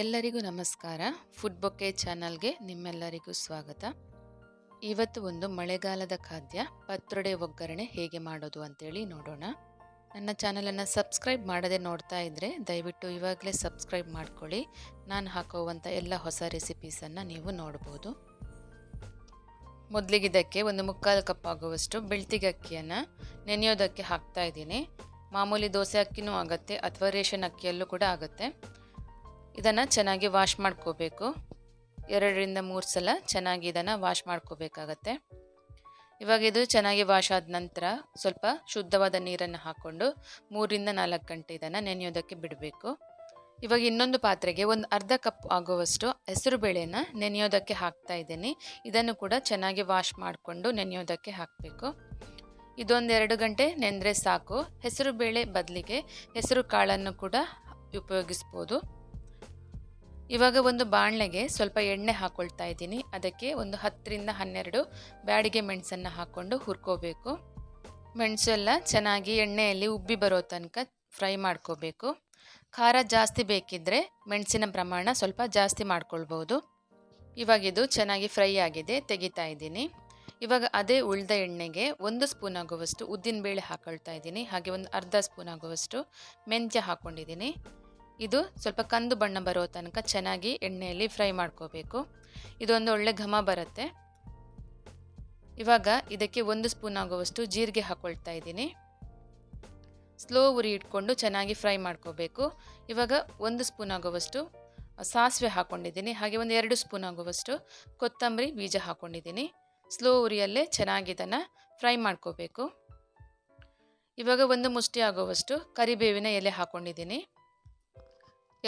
ಎಲ್ಲರಿಗೂ ನಮಸ್ಕಾರ. Food bouquet ಚಾನಲ್ಗೆ ನಿಮ್ಮೆಲ್ಲರಿಗೂ ಸ್ವಾಗತ. ಇವತ್ತು ಒಂದು ಮಳೆಗಾಲದ ಖಾದ್ಯ, ಪತ್ರೊಡೆ ಒಗ್ಗರಣೆ ಹೇಗೆ ಮಾಡೋದು ಅಂತೇಳಿ ನೋಡೋಣ. ನನ್ನ ಚಾನಲನ್ನು ಸಬ್ಸ್ಕ್ರೈಬ್ ಮಾಡದೆ ನೋಡ್ತಾ ಇದ್ದರೆ ದಯವಿಟ್ಟು ಇವಾಗಲೇ ಸಬ್ಸ್ಕ್ರೈಬ್ ಮಾಡ್ಕೊಳ್ಳಿ. ನಾನು ಹಾಕುವಂಥ ಎಲ್ಲ ಹೊಸ ರೆಸಿಪೀಸನ್ನು ನೀವು ನೋಡ್ಬೋದು. ಮೊದಲಿಗೆ ಇದಕ್ಕೆ ಒಂದು ಮುಕ್ಕಾಲು ಕಪ್ ಆಗುವಷ್ಟು ಬೆಳ್ತಿಗೆ ಅಕ್ಕಿಯನ್ನು ನೆನೆಯೋದಕ್ಕೆ ಹಾಕ್ತಾ ಇದ್ದೀನಿ. ಮಾಮೂಲಿ ದೋಸೆ ಅಕ್ಕಿನೂ ಆಗುತ್ತೆ ಅಥವಾ ರೇಷನ್ ಅಕ್ಕಿಯಲ್ಲೂ ಕೂಡ ಆಗುತ್ತೆ. ಇದನ್ನು ಚೆನ್ನಾಗಿ ವಾಶ್ ಮಾಡ್ಕೋಬೇಕು. ಎರಡರಿಂದ ಮೂರು ಸಲ ಚೆನ್ನಾಗಿ ಇದನ್ನು ವಾಶ್ ಮಾಡ್ಕೋಬೇಕಾಗತ್ತೆ. ಇವಾಗ ಇದು ಚೆನ್ನಾಗಿ ವಾಶ್ ಆದ ನಂತರ ಸ್ವಲ್ಪ ಶುದ್ಧವಾದ ನೀರನ್ನು ಹಾಕ್ಕೊಂಡು ಮೂರಿಂದ ನಾಲ್ಕು ಗಂಟೆ ಇದನ್ನು ನೆನೆಯೋದಕ್ಕೆ ಬಿಡಬೇಕು. ಇವಾಗ ಇನ್ನೊಂದು ಪಾತ್ರೆಗೆ ಒಂದು ಅರ್ಧ ಕಪ್ ಆಗುವಷ್ಟು ಹೆಸರು ಬೇಳೆನ ನೆನೆಯೋದಕ್ಕೆ ಹಾಕ್ತಾ ಇದ್ದೀನಿ. ಇದನ್ನು ಕೂಡ ಚೆನ್ನಾಗಿ ವಾಶ್ ಮಾಡಿಕೊಂಡು ನೆನೆಯೋದಕ್ಕೆ ಹಾಕಬೇಕು. ಇದೊಂದು ಎರಡು ಗಂಟೆ ನೆನೆದ್ರೆ ಸಾಕು. ಹೆಸರು ಬೇಳೆ ಬದಲಿಗೆ ಹೆಸರು ಕಾಳನ್ನು ಕೂಡ ಉಪಯೋಗಿಸ್ಬೋದು. ಇವಾಗ ಒಂದು ಬಾಣಲೆಗೆ ಸ್ವಲ್ಪ ಎಣ್ಣೆ ಹಾಕೊಳ್ತಾ ಇದ್ದೀನಿ. ಅದಕ್ಕೆ ಒಂದು ಹತ್ತರಿಂದ ಹನ್ನೆರಡು ಬ್ಯಾಡಿಗೆ ಮೆಣಸನ್ನು ಹಾಕ್ಕೊಂಡು ಹುರ್ಕೋಬೇಕು. ಮೆಣಸು ಎಲ್ಲ ಚೆನ್ನಾಗಿ ಎಣ್ಣೆಯಲ್ಲಿ ಉಬ್ಬಿ ಬರೋ ತನಕ ಫ್ರೈ ಮಾಡ್ಕೋಬೇಕು. ಖಾರ ಜಾಸ್ತಿ ಬೇಕಿದ್ದರೆ ಮೆಣಸಿನ ಪ್ರಮಾಣ ಸ್ವಲ್ಪ ಜಾಸ್ತಿ ಮಾಡ್ಕೊಳ್ಬೋದು. ಇವಾಗ ಇದು ಚೆನ್ನಾಗಿ ಫ್ರೈ ಆಗಿದೆ, ತೆಗಿತಾ ಇದ್ದೀನಿ. ಇವಾಗ ಅದೇ ಉಳಿದ ಎಣ್ಣೆಗೆ ಒಂದು ಸ್ಪೂನ್ ಆಗುವಷ್ಟು ಉದ್ದಿನಬೇಳೆ ಹಾಕೊಳ್ತಾ ಇದ್ದೀನಿ. ಹಾಗೆ ಒಂದು ಅರ್ಧ ಸ್ಪೂನ್ ಆಗುವಷ್ಟು ಮೆಂತ್ಯ ಹಾಕ್ಕೊಂಡಿದ್ದೀನಿ ಇದು ಸ್ವಲ್ಪ ಕಂದು ಬಣ್ಣ ಬರೋ ತನಕ ಚೆನ್ನಾಗಿ ಎಣ್ಣೆಯಲ್ಲಿ ಫ್ರೈ ಮಾಡ್ಕೋಬೇಕು. ಇದೊಂದು ಒಳ್ಳೆ ಘಮ ಬರುತ್ತೆ. ಇವಾಗ ಇದಕ್ಕೆ ಒಂದು ಸ್ಪೂನ್ ಆಗುವಷ್ಟು ಜೀರಿಗೆ ಹಾಕ್ಕೊಳ್ತಾ ಇದ್ದೀನಿ. ಸ್ಲೋ ಉರಿ ಇಟ್ಕೊಂಡು ಚೆನ್ನಾಗಿ ಫ್ರೈ ಮಾಡ್ಕೋಬೇಕು. ಇವಾಗ ಒಂದು ಸ್ಪೂನ್ ಆಗುವಷ್ಟು ಸಾಸಿವೆ ಹಾಕ್ಕೊಂಡಿದ್ದೀನಿ ಹಾಗೆ ಒಂದು ಎರಡು ಸ್ಪೂನ್ ಆಗುವಷ್ಟು ಕೊತ್ತಂಬರಿ ಬೀಜ ಹಾಕ್ಕೊಂಡಿದ್ದೀನಿ ಸ್ಲೋ ಉರಿಯಲ್ಲೇ ಚೆನ್ನಾಗಿ ಇದನ್ನು ಫ್ರೈ ಮಾಡ್ಕೋಬೇಕು. ಇವಾಗ ಒಂದು ಮುಷ್ಟಿ ಆಗುವಷ್ಟು ಕರಿಬೇವಿನ ಎಲೆ ಹಾಕ್ಕೊಂಡಿದ್ದೀನಿ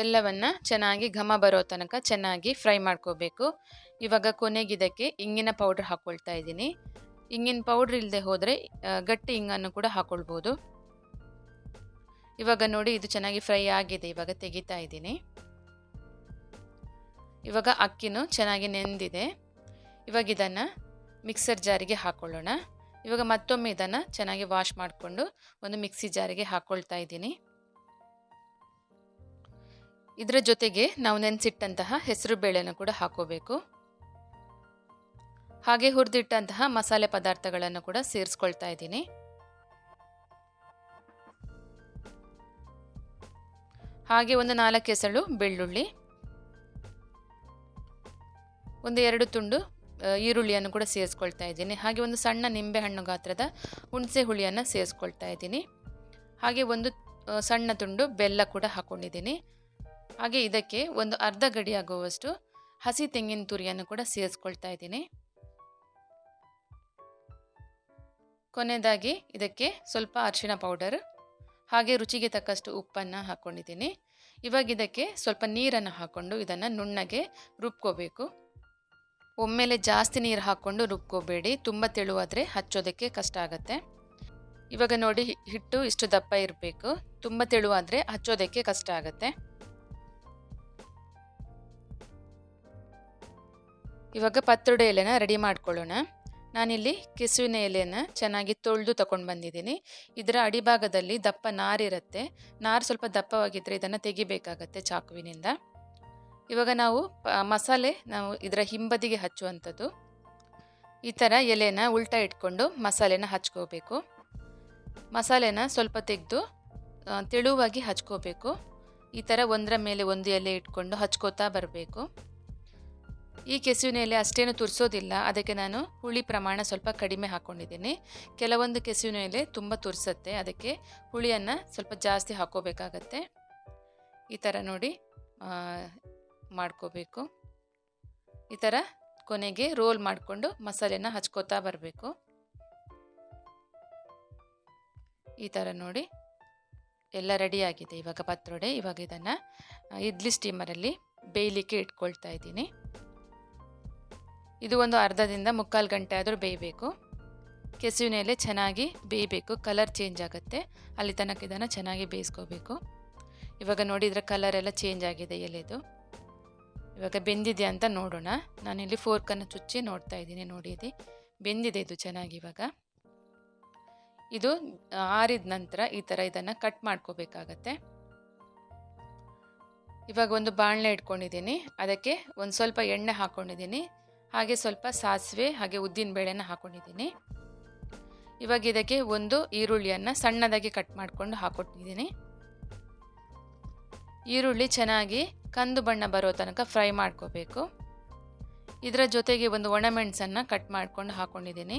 ಎಲ್ಲವನ್ನು ಚೆನ್ನಾಗಿ ಘಮ ಬರೋ ತನಕ ಚೆನ್ನಾಗಿ ಫ್ರೈ ಮಾಡ್ಕೋಬೇಕು. ಇವಾಗ ಕೊನೆಗಿದಕ್ಕೆ ಇಂಗಿನ ಪೌಡ್ರ್ ಹಾಕ್ಕೊಳ್ತಾ ಇದ್ದೀನಿ. ಇಂಗಿನ ಪೌಡ್ರ್ ಇಲ್ಲದೆ ಹೋದರೆ ಗಟ್ಟಿ ಇಂಗನ್ನು ಕೂಡ ಹಾಕ್ಕೊಳ್ಬೋದು ಇವಾಗ ನೋಡಿ ಇದು ಚೆನ್ನಾಗಿ ಫ್ರೈ ಆಗಿದೆ, ಇವಾಗ ತೆಗಿತಾ ಇದ್ದೀನಿ. ಇವಾಗ ಅಕ್ಕಿನೂ ಚೆನ್ನಾಗಿ ನೆಂದಿದೆ. ಇವಾಗ ಇದನ್ನು ಮಿಕ್ಸರ್ ಜಾರಿಗೆ ಹಾಕ್ಕೊಳ್ಳೋಣ ಇವಾಗ ಮತ್ತೊಮ್ಮೆ ಇದನ್ನು ಚೆನ್ನಾಗಿ ವಾಶ್ ಮಾಡಿಕೊಂಡು ಒಂದು ಮಿಕ್ಸಿ ಜಾರಿಗೆ ಹಾಕ್ಕೊಳ್ತಾ ಇದ್ದೀನಿ. ಇದರ ಜೊತೆಗೆ ನಾವು ನೆನೆಸಿಟ್ಟಂತಹ ಹೆಸರು ಬೇಳೆನ ಕೂಡ ಹಾಕೋಬೇಕು. ಹಾಗೆ ಹುರಿದಿಟ್ಟಂತಹ ಮಸಾಲೆ ಪದಾರ್ಥಗಳನ್ನು ಕೂಡ ಸೇರಿಸ್ಕೊಳ್ತಾ ಇದ್ದೀನಿ. ಹಾಗೆ ಒಂದು ನಾಲ್ಕು ಎಸಳು ಬೆಳ್ಳುಳ್ಳಿ. ಒಂದು ಎರಡು ತುಂಡು ಈರುಳ್ಳಿಯನ್ನು ಕೂಡ ಸೇರಿಸ್ಕೊಳ್ತಾ ಇದ್ದೀನಿ. ಹಾಗೆ ಒಂದು ಸಣ್ಣ ನಿಂಬೆಹಣ್ಣು ಗಾತ್ರದ ಹುಣಸೆ ಹುಳಿಯನ್ನು ಸೇರಿಸ್ಕೊಳ್ತಾ ಇದ್ದೀನಿ. ಹಾಗೆ ಒಂದು ಸಣ್ಣ ತುಂಡು ಬೆಲ್ಲ ಕೂಡ ಹಾಕ್ಕೊಂಡಿದ್ದೀನಿ ಹಾಗೆ ಇದಕ್ಕೆ ಒಂದು ಅರ್ಧ ಗಡಿ ಆಗುವಷ್ಟು ಹಸಿ ತೆಂಗಿನ ತುರಿಯನ್ನು ಕೂಡ ಸೇರಿಸ್ಕೊಳ್ತಾ ಇದ್ದೀನಿ. ಕೊನೆಯದಾಗಿ ಇದಕ್ಕೆ ಸ್ವಲ್ಪ ಅರಿಶಿಣ ಪೌಡರ್, ಹಾಗೆ ರುಚಿಗೆ ತಕ್ಕಷ್ಟು ಉಪ್ಪನ್ನು ಹಾಕ್ಕೊಂಡಿದ್ದೀನಿ ಇವಾಗ ಇದಕ್ಕೆ ಸ್ವಲ್ಪ ನೀರನ್ನು ಹಾಕ್ಕೊಂಡು ಇದನ್ನು ನುಣ್ಣಗೆ ರುಬ್ಕೋಬೇಕು. ಒಮ್ಮೆಲೆ ಜಾಸ್ತಿ ನೀರು ಹಾಕ್ಕೊಂಡು ರುಬ್ಕೋಬೇಡಿ, ತುಂಬ ತೆಳುವಾದರೆ ಹಚ್ಚೋದಕ್ಕೆ ಕಷ್ಟ ಆಗುತ್ತೆ. ಇವಾಗ ನೋಡಿ, ಹಿಟ್ಟು ಇಷ್ಟು ದಪ್ಪ ಇರಬೇಕು. ತುಂಬ ತೆಳುವಾದರೆ ಹಚ್ಚೋದಕ್ಕೆ ಕಷ್ಟ ಆಗುತ್ತೆ. ಇವಾಗ ಪತ್ರೊಡೆ ಎಲೆನ ರೆಡಿ ಮಾಡ್ಕೊಳ್ಳೋಣ. ನಾನಿಲ್ಲಿ ಕೆಸುವಿನ ಎಲೆಯನ್ನು ಚೆನ್ನಾಗಿ ತೊಳೆದು ತಗೊಂಡು ಬಂದಿದ್ದೀನಿ. ಇದರ ಅಡಿಭಾಗದಲ್ಲಿ ದಪ್ಪ ನಾರಿರುತ್ತೆ. ನಾರು ಸ್ವಲ್ಪ ದಪ್ಪವಾಗಿದ್ದರೆ ಇದನ್ನು ತೆಗಿಬೇಕಾಗತ್ತೆ ಚಾಕುವಿನಿಂದ. ಇವಾಗ ನಾವು ಮಸಾಲೆ ನಾವು ಇದರ ಹಿಂಬದಿಗೆ ಹಚ್ಚುವಂಥದ್ದು. ಈ ಥರ ಎಲೆನ ಉಲ್ಟಾ ಇಟ್ಕೊಂಡು ಮಸಾಲೆನ ಹಚ್ಕೋಬೇಕು. ಮಸಾಲೆನ ಸ್ವಲ್ಪ ತೆಗೆದು ತೆಳುವಾಗಿ ಹಚ್ಕೋಬೇಕು. ಈ ಥರ ಒಂದರ ಮೇಲೆ ಒಂದು ಎಲೆ ಇಟ್ಕೊಂಡು ಹಚ್ಕೋತಾ ಬರಬೇಕು. ಈ ಕೆಸುವಿನ ಎಲೆ ಅಷ್ಟೇನು ತುರಿಸೋದಿಲ್ಲ. ಅದಕ್ಕೆ ನಾನು ಹುಳಿ ಪ್ರಮಾಣ ಸ್ವಲ್ಪ ಕಡಿಮೆ ಹಾಕ್ಕೊಂಡಿದ್ದೀನಿ ಕೆಲವೊಂದು ಕೆಸುವಿನ ಎಲೆ ತುಂಬ ತುರಿಸುತ್ತೆ. ಅದಕ್ಕೆ ಹುಳಿಯನ್ನು ಸ್ವಲ್ಪ ಜಾಸ್ತಿ ಹಾಕೋಬೇಕಾಗತ್ತೆ. ಈ ಥರ ನೋಡಿ ಮಾಡ್ಕೋಬೇಕು. ಈ ಥರ ಕೊನೆಗೆ ರೋಲ್ ಮಾಡಿಕೊಂಡು ಮಸಾಲೆನ ಹಚ್ಕೋತಾ ಬರಬೇಕು. ಈ ಥರ ನೋಡಿ, ಎಲ್ಲ ರೆಡಿಯಾಗಿದೆ ಇವಾಗ ಪತ್ರೊಡೆ. ಇವಾಗ ಇದನ್ನು ಇಡ್ಲಿ ಸ್ಟೀಮರಲ್ಲಿ ಬೇಯಲಿಕ್ಕೆ ಇಟ್ಕೊಳ್ತಾ ಇದ್ದೀನಿ. ಇದು ಒಂದು ಅರ್ಧದಿಂದ ಮುಕ್ಕಾಲು ಗಂಟೆ ಆದರೂ ಬೇಯಬೇಕು. ಕೆಸುವಿನ ಎಲೆ ಚೆನ್ನಾಗಿ ಬೇಯಬೇಕು. ಕಲರ್ ಚೇಂಜ್ ಆಗುತ್ತೆ. ಅಲ್ಲಿ ತನಕ ಇದನ್ನು ಚೆನ್ನಾಗಿ ಬೇಯಿಸ್ಕೋಬೇಕು. ಇವಾಗ ನೋಡಿದರೆ ಕಲರ್ ಎಲ್ಲ ಚೇಂಜ್ ಆಗಿದೆ ಎಲೆದು. ಇವಾಗ ಬೆಂದಿದೆ ಅಂತ ನೋಡೋಣ. ನಾನಿಲ್ಲಿ ಫೋರ್ಕನ್ನು ಚುಚ್ಚಿ ನೋಡ್ತಾ ಇದ್ದೀನಿ. ನೋಡಿ ಇದು. ಬೆಂದಿದೆ ಇದು ಚೆನ್ನಾಗಿ ಇವಾಗ. ಇದು ಆರಿದ ನಂತರ ಈ ಥರ ಇದನ್ನು ಕಟ್ ಮಾಡ್ಕೋಬೇಕಾಗತ್ತೆ. ಇವಾಗ ಒಂದು ಬಾಣಲೆ ಇಟ್ಕೊಂಡಿದ್ದೀನಿ. ಅದಕ್ಕೆ ಒಂದು ಸ್ವಲ್ಪ ಎಣ್ಣೆ ಹಾಕ್ಕೊಂಡಿದ್ದೀನಿ ಹಾಗೆ ಸ್ವಲ್ಪ ಸಾಸಿವೆ, ಹಾಗೆ ಉದ್ದಿನ ಬೇಳೆನ ಹಾಕೊಂಡಿದ್ದೀನಿ. ಇವಾಗ ಇದಕ್ಕೆ ಒಂದು ಈರುಳ್ಳಿಯನ್ನು ಸಣ್ಣದಾಗಿ ಕಟ್ ಮಾಡಿಕೊಂಡು ಹಾಕ್ಕೊಟ್ಟಿದ್ದೀನಿ ಈರುಳ್ಳಿ ಚೆನ್ನಾಗಿ ಕಂದು ಬಣ್ಣ ಬರೋ ತನಕ ಫ್ರೈ ಮಾಡ್ಕೋಬೇಕು. ಇದರ ಜೊತೆಗೆ ಒಂದು ಒಣಮೆಣಸನ್ನು ಕಟ್ ಮಾಡ್ಕೊಂಡು ಹಾಕ್ಕೊಂಡಿದ್ದೀನಿ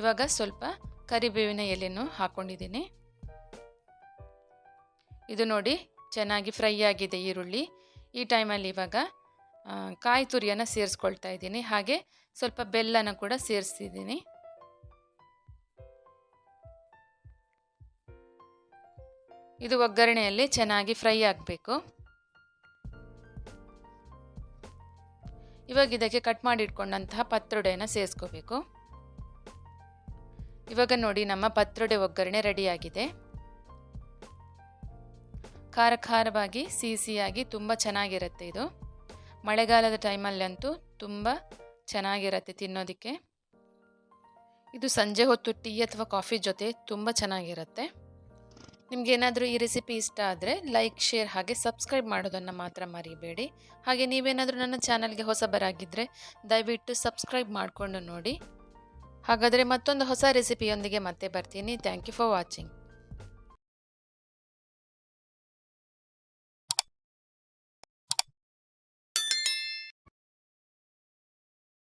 ಇವಾಗ ಸ್ವಲ್ಪ ಕರಿಬೇವಿನ ಎಲೆನೂ ಹಾಕ್ಕೊಂಡಿದ್ದೀನಿ ಇದು ನೋಡಿ ಚೆನ್ನಾಗಿ ಫ್ರೈ ಆಗಿದೆ ಈರುಳ್ಳಿ. ಈ ಟೈಮಲ್ಲಿ ಇವಾಗ ಕಾಯಿ ತುರಿಯನ್ನು ಸೇರಿಸ್ಕೊಳ್ತಾ ಇದ್ದೀನಿ. ಹಾಗೆ ಸ್ವಲ್ಪ ಬೆಲ್ಲನ ಕೂಡ ಸೇರಿಸ್ತಿದ್ದೀನಿ ಇದು ಒಗ್ಗರಣೆಯಲ್ಲಿ ಚೆನ್ನಾಗಿ ಫ್ರೈ ಆಗಬೇಕು. ಇವಾಗ ಇದಕ್ಕೆ ಕಟ್ ಮಾಡಿ ಇಟ್ಕೊಂಡಂತಹ ಪತ್ರೊಡೆಯನ್ನು ಸೇರಿಸ್ಕೋಬೇಕು. ಇವಾಗ ನೋಡಿ ನಮ್ಮ ಪತ್ರೊಡೆ ಒಗ್ಗರಣೆ ರೆಡಿಯಾಗಿದೆ. ಖಾರ ಖಾರವಾಗಿ ಸಿಹಿ ಸಿಹಿಯಾಗಿ ತುಂಬ ಚೆನ್ನಾಗಿರುತ್ತೆ ಇದು. ಮಳೆಗಾಲದ ಟೈಮಲ್ಲಂತೂ ತುಂಬ ಚೆನ್ನಾಗಿರುತ್ತೆ ತಿನ್ನೋದಕ್ಕೆ. ಇದು ಸಂಜೆ ಹೊತ್ತು ಟೀ ಅಥವಾ ಕಾಫಿ ಜೊತೆ ತುಂಬ ಚೆನ್ನಾಗಿರುತ್ತೆ. ನಿಮಗೇನಾದರೂ ಈ ರೆಸಿಪಿ ಇಷ್ಟ ಆದರೆ ಲೈಕ್, ಶೇರ್ ಹಾಗೆ ಸಬ್ಸ್ಕ್ರೈಬ್ ಮಾಡೋದನ್ನು ಮಾತ್ರ ಮರಿಬೇಡಿ. ಹಾಗೆ ನೀವೇನಾದರೂ ನನ್ನ ಚಾನಲ್ಗೆ ಹೊಸಬರಾಗಿದ್ದರೆ ದಯವಿಟ್ಟು ಸಬ್ಸ್ಕ್ರೈಬ್ ಮಾಡಿಕೊಂಡು ನೋಡಿ. ಹಾಗಾದರೆ ಮತ್ತೊಂದು ಹೊಸ ರೆಸಿಪಿಯೊಂದಿಗೆ ಮತ್ತೆ ಬರ್ತೀನಿ. Thank you for watching.